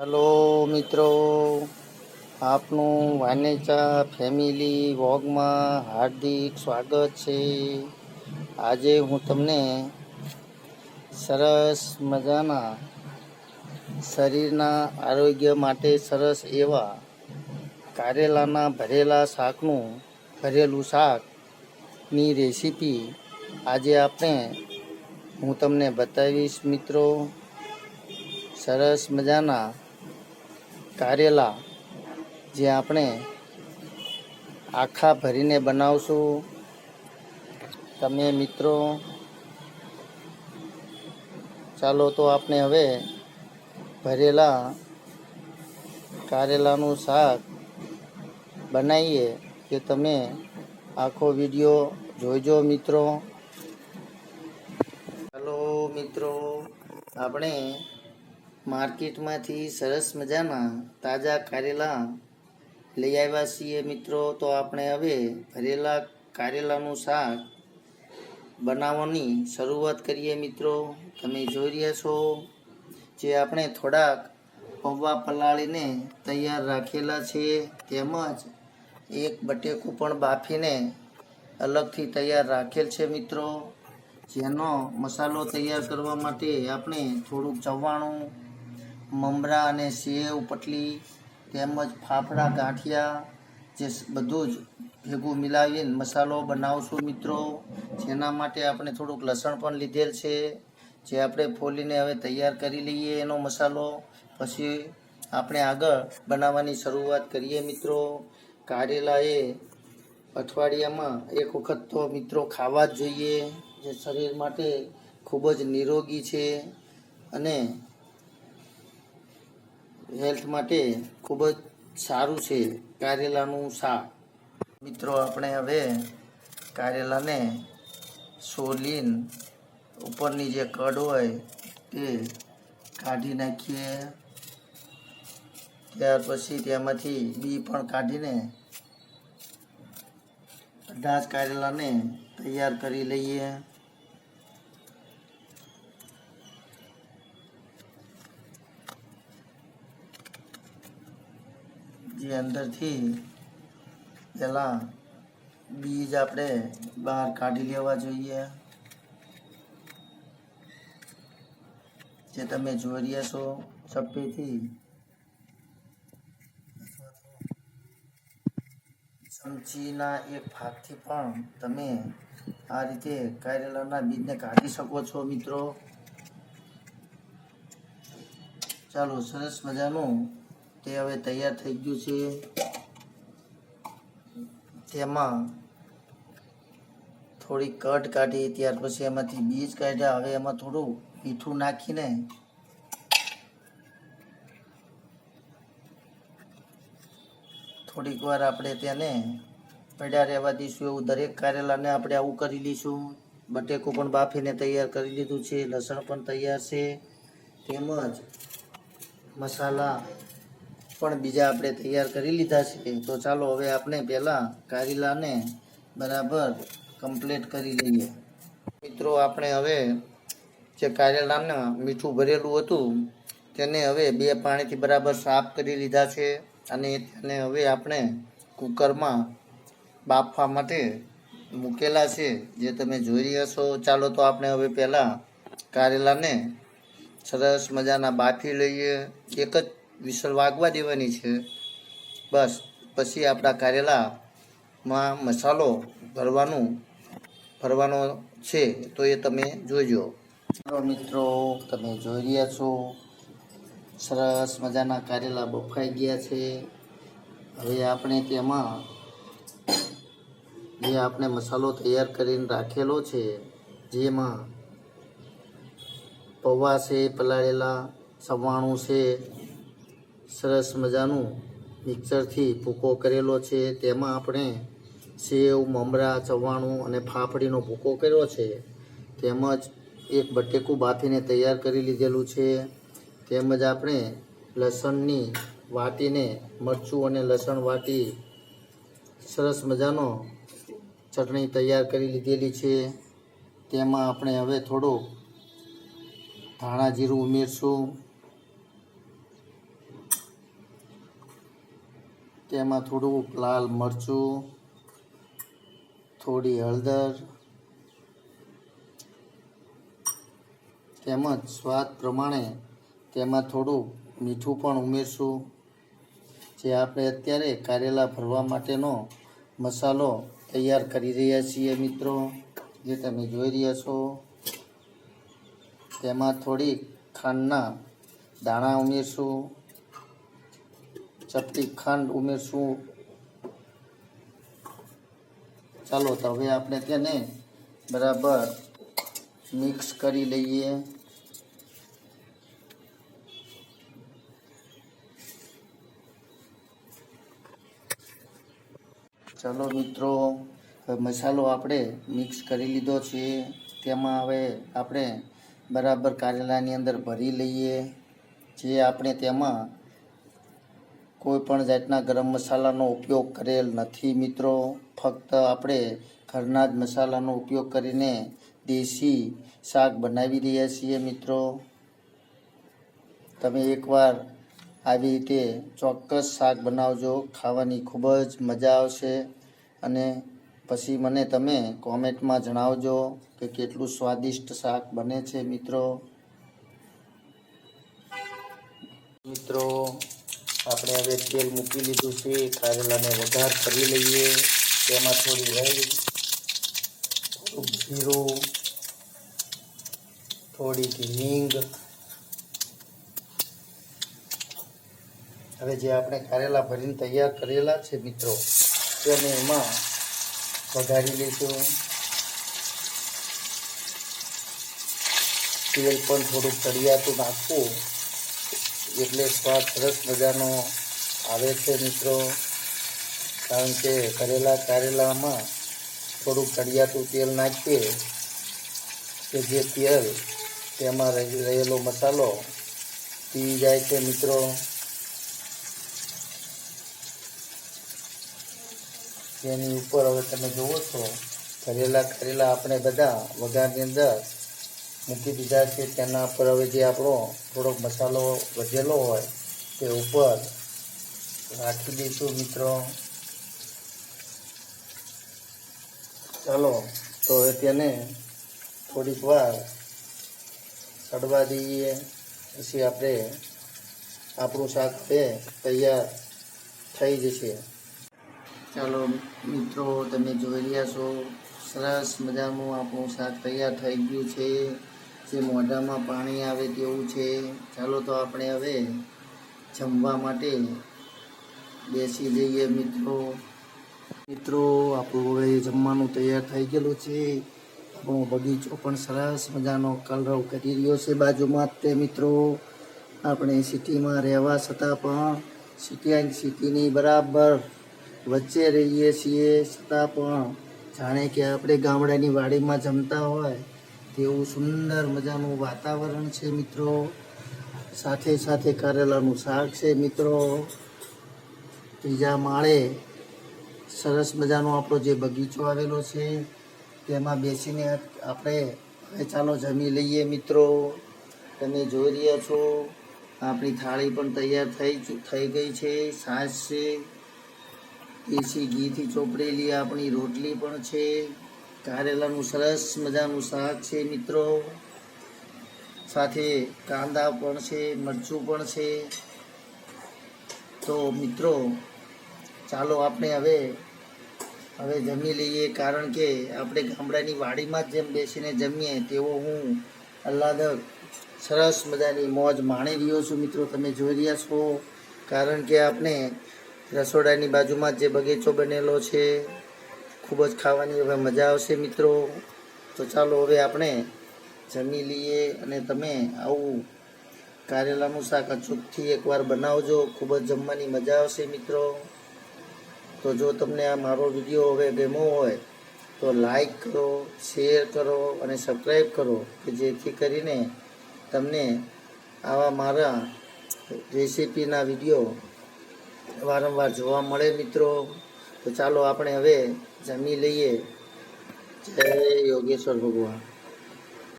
Hello મિત્રો, આપનું વાનેચા family વોગમાં હાર્દિક સ્વાગત છે. આજે હું તમને સરસ મજાના શરીરના આરોગ્ય માટે સરસ એવા કારેલાના ભરેલા શાકનું, ભરેલું શાકની રેસીપી આજે આપણે હું તમને બતાવીશ મિત્રો. સરસ મજાના કારેલા જે આપણે આખા ભરીને બનાવશું. તમે મિત્રો, ચાલો તો આપણે હવે ભરેલા કારેલાનું શાક બનાવીએ કે તમે આખો વીડિયો જોઈજો મિત્રો. ચાલો મિત્રો, આપણે માર્કેટમાંથી સરસ મજાના તાજા કારેલા લઈ આવ્યા છીએ મિત્રો. તો આપણે હવે ભરેલા કારેલાનું શાક બનાવવાની શરૂઆત કરીએ મિત્રો. તમે જોઈ રહ્યા છો જે આપણે થોડાક પૌવા પલાળીને તૈયાર રાખેલા છે. તેમજ એક બટેકું પણ બાફીને અલગથી તૈયાર રાખેલ છે મિત્રો. જેનો મસાલો તૈયાર કરવા માટે આપણે થોડુંક ચવાણું મમરા અને સેવ, પટલી તેમજ ફાફડા, ગાંઠિયા જે બધું જ ભેગું મિલાવીને મસાલો બનાવશું મિત્રો. જેના માટે આપણે થોડુંક લસણ પણ લીધેલ છે. જે આપણે ફોલીને હવે તૈયાર કરી લઈએ એનો મસાલો. પછી આપણે આગળ બનાવવાની શરૂઆત કરીએ મિત્રો. કારેલા એ અઠવાડિયામાં એક વખત તો મિત્રો ખાવા જ જોઈએ. જે શરીર માટે ખૂબ જ નિરોગી છે. અને હેલ્થ માટે ખૂબ જ સારું છે કારેલાનું શાક. મિત્રો, આપણે હવે કારેલાને સોલીન ઉપરની જે કડ હોય તે કાઢી નાખીએ. ત્યાર પછી તેમાંથી બી પણ કાઢીને જ કારેલાને તૈયાર કરી લઈએ. જે અંદરથી પહેલાં બીજ આપણે બહાર કાઢી લેવા જોઈએ. જે તમે જોઈ રહ્યા છો ચપ્પીથી ચમચીના એક ભાગથી પણ તમે આ રીતે કારેલાના બીજને કાઢી શકો છો મિત્રો. ચાલો, સરસ મજાનું તે હવે તૈયાર થઈ ગયું છે. તેમાં થોડી કટ કાઢી, ત્યાર પછી એમાંથી બીજ કાઢ્યા. હવે એમાં થોડું મીઠું નાખીને થોડીક વાર આપણે તેને પડ્યા રહેવા દઈશું એવું દરેક કારેલાને આપણે આવું કરી લઈશું. બટેકું પણ બાફીને તૈયાર કરી લીધું છે. લસણ પણ તૈયાર છે. તેમજ મસાલા પણ બીજા આપણે તૈયાર કરી લીધા છે. તો ચાલો હવે આપણે પહેલાં કારેલાને બરાબર કમ્પ્લીટ કરી લઈએ. મિત્રો, આપણે હવે જે કારેલાના મીઠું ભરેલું હતું, તેને હવે બે પાણીથી બરાબર સાફ કરી લીધા છે અને તેને હવે આપણે કુકરમાં બાફવા માટે મૂકેલા છે. જે તમે જોઈ છો, ચાલો તો આપણે હવે પહેલાં કારેલાને સરસ મજાના બાફી લઈએ. એક જ વિસલ વાગવા દેવાની છે. બસ, પછી આપણા કારેલામાં મસાલો ભરવાનું, ભરવાનો છે, તો એ તમે જોજો. મિત્રો, તમે જોઈ રહ્યા છો. સરસ મજાના કારેલા બફાઈ ગયા છે. હવે આપણે તેમાં જે આપણે મસાલો તૈયાર કરીને રાખેલો છે, જેમાં પૌવા છે, પલાળેલા, સવાણું છે સરસ મજાનું મિક્સરથી ભૂકો કરેલો છે. તેમાં આપણે સેવ, મમરા, ચવાણું અને ફાફડીનો ભૂકો કર્યો છે. તેમજ એક બટેકું બાફીને તૈયાર કરી લીધેલું છે. તેમજ આપણે લસણની વાટીને મરચું અને લસણ વાટી સરસ મજાનો ચટણી તૈયાર કરી લીધેલી છે. તેમાં આપણે હવે થોડું ધાણા જીરું ઉમેરશું. તેમાં થોડુંક લાલ મરચું, થોડી હળદર, તેમજ સ્વાદ પ્રમાણે તેમાં થોડું મીઠું પણ ઉમેરશું. જે આપણે અત્યારે કારેલા ભરવા માટેનો મસાલો તૈયાર કરી રહ્યા છીએ મિત્રો, જે તમે જોઈ રહ્યા છો. તેમાં થોડી ખાંડના દાણા ઉમેરશું. ચપટી ખાંડ ઉમેરશું ચાલો તો હવે આપણે તેને બરાબર મિક્સ કરી લઈએ. ચાલો મિત્રો મસાલો આપણે મિક્સ કરી લીધો છે. તેમાં હવે આપણે બરાબર કારેલાની અંદર ભરી લઈએ. જે આપણે તેમાં કોઈ પણ જાતના ગરમ મસાલાનો ઉપયોગ કરેલ નથી મિત્રો. ફક્ત આપણે ઘરના જ મસાલાનો ઉપયોગ કરીને દેશી શાક બનાવી રહ્યા છીએ મિત્રો. તમે એકવાર આવી રીતે ચોક્કસ શાક બનાવજો, ખાવાની ખૂબ જ મજા આવશે. અને પછી મને તમે કોમેન્ટમાં જણાવજો કે કેટલું સ્વાદિષ્ટ શાક બને છે મિત્રો. મિત્રો આપણે હવે તેલ મૂકી લીધું છે કારેલાને વઘાર કરી લઈએ. તેમાં થોડી રાઈ થોડું જીરું થોડી હિંગ. હવે જે આપણે કારેલા ભરીને તૈયાર કરેલા છે મિત્રો, તેને એમાં વઘારી લઈશું તેલ પણ થોડુંક તળિયાતું નાખવું એટલે સ્વાદ સરસ મજાનો આવે છે મિત્રો. કારણ કે કરેલા કારેલામાં થોડુંક તળિયાતું તેલ નાખીએ કે જે તેલ તેમાં રહી- રહેલો મસાલો પી જાય છે મિત્રો. તેની ઉપર હવે તમે જુઓ છો, કરેલા કરેલા આપણે બધા વઘારની અંદર મૂકી દીધા છે, તેના ઉપર હવે જે આપણો થોડોક મસાલો વધેલો હોય, તે ઉપર રાખી દઈશું મિત્રો. ચાલો, તો હવે તેને થોડીક વાર સડવા દઈએ. પછી આપણે આપણું શાક તે તૈયાર થઈ જશે. ચાલો, મિત્રો, તમે જોઈ રહ્યા છો, સરસ મજાનું આપણું શાક તૈયાર થઈ ગયું છે. જે મોઢામાં પાણી આવે તેવું છે. ચાલો તો આપણે હવે જમવા માટે બેસી જઈએ મિત્રો. મિત્રો, આપણું હવે જમવાનું તૈયાર થઈ ગયેલું છે. આપણો બગીચો પણ સરસ મજાનો કલરવ કરી રહ્યો છે બાજુમાં તે મિત્રો. આપણે સિટીમાં રહેવા છતાં પણ સિટી સિટીની બરાબર વચ્ચે રહીએ છીએ. છતાં પણ જાણે કે આપણે ગામડાની વાડીમાં જમતા હોય તેવું સુંદર મજાનું વાતાવરણ છે મિત્રો. સાથે સાથે કારેલાનું શાક છે મિત્રો. ત્રીજા માળે સરસ મજાનો આપણો જે બગીચો આવેલો છે, તેમાં બેસીને આપણે હવે ચાલો જમી લઈએ મિત્રો. તમે જોઈ રહ્યા છો, આપણી થાળી પણ તૈયાર થઈ થઈ ગઈ છે છાશ છે. દેશી ઘીથી ચોપડેલી આપણી રોટલી પણ છે. કારેલાનું સરસ મજાનું શાક છે, મિત્રો. સાથે કાંદા પણ છે, મરચું પણ છે. તો, મિત્રો, ચાલો આપણે હવે હવે જમી લઈએ. કારણ કે આપણે ગામડાની વાડીમાં જ જેમ બેસીને જમીએ, તેવો હું આહલાદક, સરસ મજાની મોજ માણી રહ્યો છું, મિત્રો. તમે જોઈ રહ્યા છો. કારણ કે આપણે રસોડાની બાજુમાં જે બગીચો બનેલો છે ખૂબ જ ખાવાની હવે મજા આવશે મિત્રો. તો ચાલો હવે આપણે જમી લઈએ અને તમે આવું કારેલાનું શાક અચૂકથી એકવાર બનાવજો. ખૂબ જ જમવાની મજા આવશે મિત્રો. તો જો તમને આ મારો વીડિયો હવે ગમ્યો હોય, તો લાઈક કરો, શેર કરો અને સબસ્ક્રાઈબ કરો કે જેથી કરીને તમને આવા મારા રેસીપીના વીડિયો વારંવાર જોવા મળે મિત્રો. તો ચાલો આપણે હવે જમી લઈએ. જય યોગેશ્વર ભગવાન.